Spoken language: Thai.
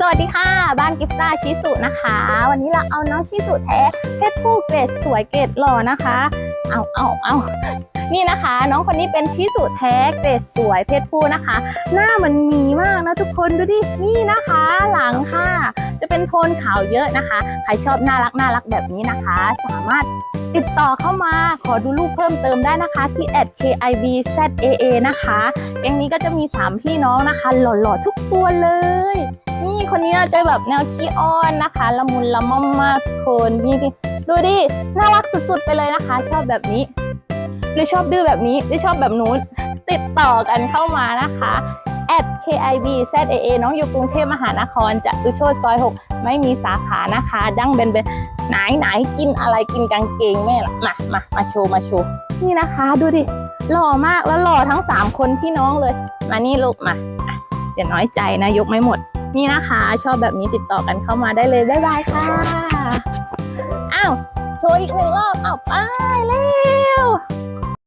สวัสดีค่ะ บ้านกิฟซ่าชิสุนะคะ วันนี้เราเอาน้องชิสุแท้เพศผู้เกรดสวยเกรดหล่อนะคะ เอาเอาเอานี่นะคะ น้องคนนี้เป็นชิสุแท้เกรดสวยเพศผู้นะคะ หน้ามันมีมากนะทุกคนดูดินี่นะคะ หลังค่ะ จะเป็นโทนขาวเยอะนะคะ ใครชอบน่ารักน่ารักแบบนี้นะคะ สามารถติดต่อเข้ามาขอดูรูปเพิ่มเติมได้นะคะ ที่ @kibzaa นะคะแก๊งนี้ก็จะมี 3 พี่น้องนะคะ หล่อๆทุกตัวเลย คนนี้จะแบบแนวขี้อ้อนนะคะละมุนละม่อมมากทุกคนนี่ดิดูดิน่ารักสุดๆไปเลยนะคะ ชอบแบบนี้ หรือชอบดื้อแบบนี้หรือชอบแบบนู้นติดต่อกันเข้ามานะคะ @kibzaa น้องอยู่กรุงเทพมหานครจะอุโชตซอย 6 ไม่มีสาขานะคะ ดั้งเบนเบนไหนไหนกินอะไรกินกางเกงแม่ละมามามาโชว์มาโชว์นี่นะคะดูดิหล่อมากแล้วหล่อทั้ง 3 คนพี่น้องเลย มานี่ลูกมาอะเดี๋ยวน้อยใจนะยกไม่หมด นี่นะคะ ชอบแบบนี้ติดต่อกันเข้ามาได้เลย บ๊ายบายค่ะ อ้าว โชว์อีกหนึ่งรอบอ้าวไปเร็ว